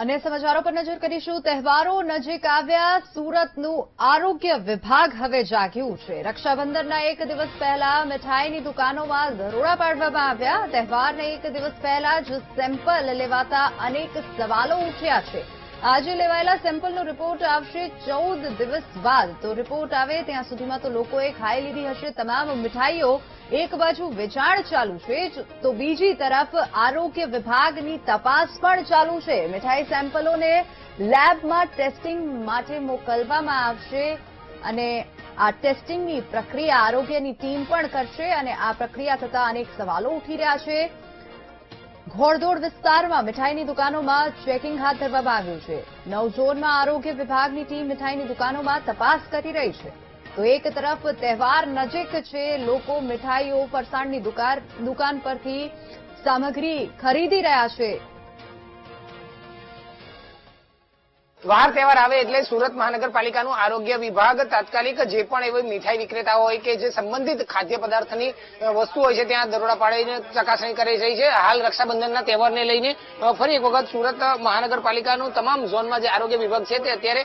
અને સમાચારો પર નજર કરીશું. તહેવારો નજીક આવ્યા. સુરતનું આરોગ્ય વિભાગ હવે જાગ્યું છે. રક્ષાબંધનના એક દિવસ પહેલા મીઠાઈની દુકાનોમાં દરોડા પાડવામાં આવ્યા. તહેવારને એક દિવસ પહેલા જ સેમ્પલ લેવાતા અનેક સવાલો ઉઠ્યા છે. આજે લેવાયેલા સેમ્પલનો રિપોર્ટ આવશે ચૌદ દિવસ બાદ. તો રિપોર્ટ આવે ત્યાં સુધીમાં તો લોકોએ ખાઈ લીધી હશે તમામ મીઠાઈઓ. એક બાજુ વેચાણ ચાલુ છે તો બીજી તરફ આરોગ્ય વિભાગની તપાસ પણ ચાલુ છે. મીઠાઈ સેમ્પલોને લેબમાં ટેસ્ટિંગ માટે મોકલવામાં આવશે અને આ ટેસ્ટિંગની પ્રક્રિયા આરોગ્યની ટીમ પણ કરશે અને આ પ્રક્રિયા થતા અનેક સવાલો ઉઠી રહ્યા છે. ઘોડદોડ વિસ્તારમાં મીઠાઈની દુકાનોમાં ચેકિંગ હાથ ધરવામાં આવ્યું છે. નવ ઝોનમાં આરોગ્ય વિભાગની ટીમ મીઠાઈની દુકાનોમાં તપાસ કરી રહી છે. તો એક તરફ તહેવાર નજીક છે, લોકો મીઠાઈઓ, ફરસાણની દુકાન દુકાન પરથી સામગ્રી ખરીદી રહ્યા છે. વાર તહેવાર આવે એટલે સુરત મહાનગરપાલિકાનું આરોગ્ય વિભાગ તાત્કાલિક જે પણ એવી મીઠાઈ વિક્રેતાઓ હોય કે જે સંબંધિત ખાદ્ય પદાર્થની વસ્તુ હોય છે, ત્યાં દરોડા પાડીને ચકાસણી કરી રહી છે. હાલ રક્ષાબંધનના તહેવારને લઈને ફરી એક વખત સુરત મહાનગરપાલિકાનું તમામ ઝોનમાં જે આરોગ્ય વિભાગ છે તે અત્યારે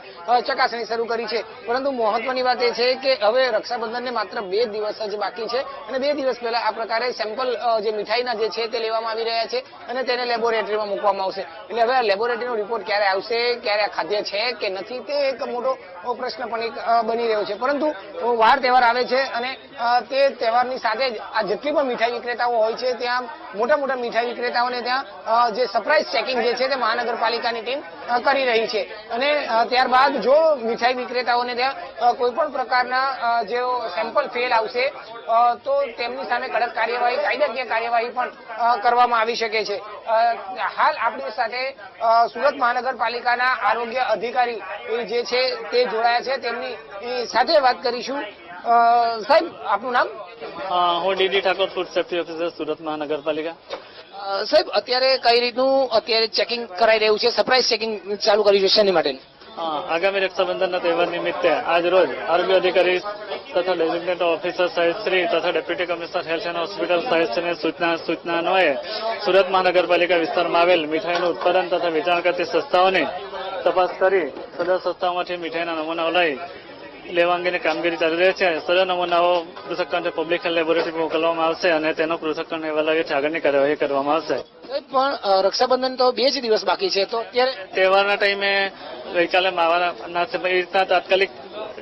ચકાસણી શરૂ કરી છે. પરંતુ મહત્વની વાત એ છે કે હવે રક્ષાબંધનને માત્ર બે દિવસ જ બાકી છે અને બે દિવસ પહેલા આ પ્રકારે સેમ્પલ જે મીઠાઈના જે છે તે લેવામાં આવી રહ્યા છે અને તેને લેબોરેટરીમાં મૂકવામાં આવશે. એટલે હવે લેબોરેટરીનો રિપોર્ટ ક્યારે આવશે, ક્યારે ખાદ્ય છે કે નથી તે એક મોટો પ્રશ્ન પણ એક બની રહ્યો છે. પરંતુ વાર તહેવાર આવે છે અને તે તહેવારની સાથે જ આ જેટલી પણ મીઠાઈ વિક્રેતાઓ હોય છે, ત્યાં મોટા મોટા મીઠાઈ વિક્રેતાઓને ત્યાં જે સરપ્રાઇઝ ચેકિંગ જે છે તે મહાનગરપાલિકાની ટીમ કરી રહી છે. અને ત્યારબાદ જો મીઠાઈ વિક્રેતાઓને ત્યાં કોઈ પણ પ્રકારના જે સેમ્પલ ફેલ આવશે તો તેમની સામે કડક કાર્યવાહી, કાયદાકીય કાર્યવાહી પણ કરવામાં આવી શકે છે. હાલ આપણી સાથે સુરત મહાનગરપાલિકાના આરોગ્ય અધિકારી જે છે તે જોડાયા છે. તેમની સાથે વાત કરીશું. સાહેબ આપનું નામ? હું DD Thakor food safety officer Surat મહાનગરપાલિકા. સાહેબ અત્યારે કઈ રીતનું અત્યારે ચેકિંગ કરાઈ રહ્યું છે? સરપ્રાઇઝ ચેકિંગ ચાલુ કર્યું છે શેની માટે? આગામી રક્ષાબંધનના તહેવાર નિમિત્તે આજ રોજ આરોગ્ય અધિકારી તથા ડેઝિગ્નેટ ઓફિસર સાહેબશ્રી તથા deputy commissioner health and hospital સાહેબશ્રીની સૂચના સૂચનાન્વયે સુરત મહાનગરપાલિકા વિસ્તારમાં આવેલ મીઠાઈનું ઉત્પાદન તથા વેચાણ કરતી સંસ્થાઓની તપાસ કરી સદર સંસ્થાઓમાંથી મીઠાઈના નમૂનાઓ લઈ લેવા અંગેની કામગીરી ચાલી રહી છે. સદર નમૂનાઓ પૃથક્કરણ પબ્લિક હેલ્થ લેબોરેટરી મોકલવામાં આવશે અને તેનો પૃથક્કરણ અહેવાલ લાગે આગળની કાર્યવાહી કરવામાં આવશે. પણ રક્ષાબંધન તો બે જ દિવસ બાકી છે તો અત્યારે તહેવારના ટાઈમે ગઈકાલે માવાના એ રીતના તાત્કાલિક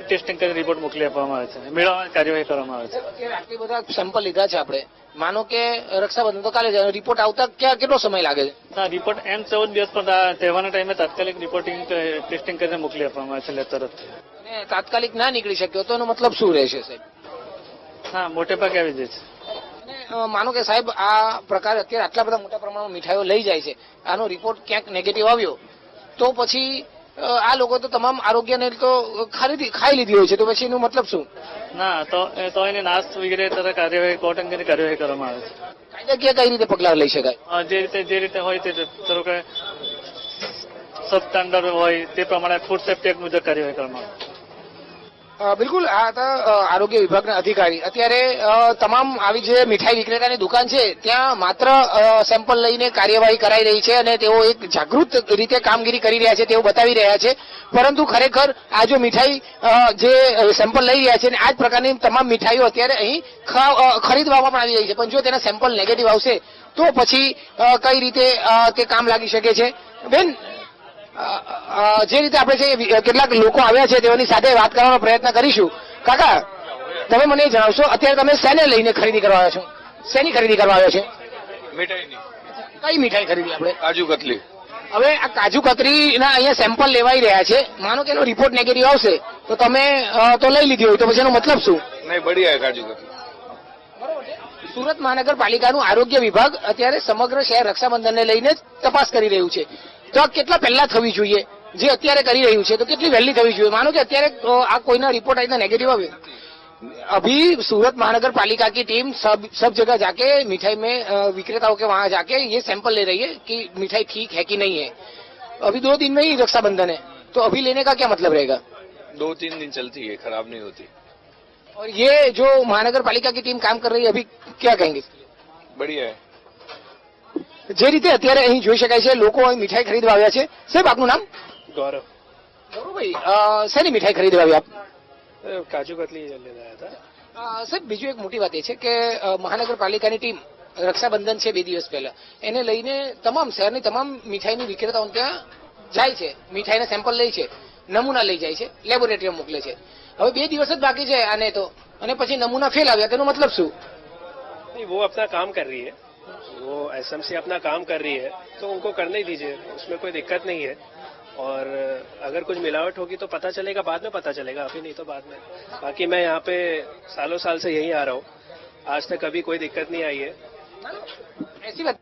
ટેસ્ટિંગ કરી રિપોર્ટ મોકલી આપવામાં આવે છે. મેળવવાની કાર્યવાહી કરવામાં આવે છે. આટલી બધા સેમ્પલ લીધા છે આપણે. માનો કે રક્ષાબંધન તો કાલે રિપોર્ટ આવતા ક્યાં કેટલો સમય લાગે છે? હા રિપોર્ટ એમ ચૌદ દિવસ પણ તહેવારના ટાઈમે તાત્કાલિક રિપોર્ટિંગ ટેસ્ટિંગ કરીને મોકલી આપવામાં આવે છે લેબ તરફથી તાત્કાલિક ના નીકળી શક્યો તો એનો મતલબ શું રહેશે સાહેબ? હા મોટે ભાગે આવી જાય છે. માનો કે સાહેબ આ પ્રકારે અત્યારે આટલા બધા મોટા પ્રમાણમાં મીઠાઈઓ લઈ જાય છે. આનો રિપોર્ટ ક્યાંક નેગેટિવ આવ્યો તો પછી આ લોકો તો તમામ આરોગ્યને તો ખરીદી ખાઈ લીધી હોય છે તો પછી એનો મતલબ શું? ના તો તો એને નાશ વગેરે તરફ કાર્યવાહી કોર્ટ અંગેની કાર્યવાહી કરવામાં આવે છે. કાયદાકીય કઈ રીતે પગલાં લઈ શકાય? જે રીતે જે રીતે હોય તે ધારો કે સબ સ્ટાન્ડર્ડ હોય તે પ્રમાણે ફૂડ સેફ્ટી એક્ટ મુજબ કાર્યવાહી કરવામાં આવે. બિલકુલ, આ હતા આરોગ્ય વિભાગના અધિકારી. અત્યારે તમામ આવી જે મીઠાઈ વિક્રેતાની દુકાન છે, ત્યાં માત્ર સેમ્પલ લઈને કાર્યવાહી કરાઈ રહી છે અને તેઓ એક જાગૃત રીતે કામગીરી કરી રહ્યા છે, તેઓ બતાવી રહ્યા છે. પરંતુ ખરેખર, આ જો મીઠાઈ જે સેમ્પલ લઈ રહ્યા છે અને આ જ પ્રકારની તમામ મીઠાઈઓ અત્યારે અહીં ખરીદવામાં આવી રહી છે. પણ જો તેના સેમ્પલ નેગેટિવ આવશે, તો પછી કઈ રીતે તે કામ લાગી શકે છે? બેન જે રીતે આપણે જે કેટલાક લોકો આવ્યા છે તેઓની સાથે વાત કરવાનો પ્રયત્ન કરીશું. કાકા તમે મને જણાવશો અત્યારે તમે શેને લઈને ખરીદી કરવા આવ્યા છો? શેની ખરીદી કરવા આવ્યા છે? મીઠાઈની. કઈ મીઠાઈ ખરીદી આપણે? કાજુ કતલી. હવે આ કાજુ કતરીના અહીંયા સેમ્પલ લેવાઈ રહ્યા છે. માનો કે એનો રિપોર્ટ નેગેટિવ આવશે તો તમે તો લઈ લીધી હોય તો પછી એનો મતલબ શું? નહીં બઢિયા કાજુ કતરી સુરત મહાનગરપાલિકાનું આરોગ્ય વિભાગ અત્યારે સમગ્ર શહેર રક્ષાબંધનને લઈને તપાસ કરી રહ્યું છે. તો આ કેટલા પહેલા થવી જોઈએ જે અત્યારે કરી રહ્યું છે તો કેટલી વહેલી થવી જોઈએ માનો કે અત્યારે આ કોઈના રિપોર્ટ આવીને નેગેટિવ આવે अभी सूरत महानगरपालिका की टीम सब सब जगह जाके मिठाई में विक्रेताओं के वहां जाके ये सैंपल ले रही है कि मिठाई ठीक है कि नहीं है अभी दो दिन में ही रक्षाबंधन है तो अभी लेने का क्या मतलब रहेगा दो तीन दिन चलती है खराब नहीं होती और ये जो महानगर पालिका की टीम काम कर रही है अभी क्या कहेंगे बढ़िया है જે રીતે અત્યારે અહીં જોઈ શકાય છે લોકો અહીં મીઠાઈ ખરીદવા આવ્યા છે સાહેબ આપનું નામ गौरव ગૌરવભાઈ અ, શેની મીઠાઈ ખરીદવા આવ્યા આપ अ, काजू कतली लेने आया था અ, સાહેબ બીજું એક મોટી વાત એ છે કે અ, મહાનગરપાલિકાની ટીમ રક્ષાબંધન છે બે દિવસ પહેલા એને લઈને તમામ શહેરની તમામ મીઠાઈની વિક્રેતાઓ ત્યાં જાય છે મીઠાઈના સેમ્પલ લે છે નમૂના લઈ જાય છે લેબોરેટરીમાં મોકલે છે હવે બે દિવસ જ બાકી છે આને તો અને પછી નમૂના ફેલ આવ્યા તેનો મતલબ શું नहीं वो अपना काम कर रही है वो एसएमसी अपना काम कर रही है तो उनको करने दीजिए, उसमें कोई दिक्कत नहीं है। और अगर कुछ मिलावट होगी तो पता चलेगा, बाद में पता चलेगा, अभी नहीं तो बाद में। बाकी मैं यहाँ पे सालों साल से यहीं आ रहा हूँ। आज तक कभी कोई दिक्कत नहीं आई है। ऐसी बात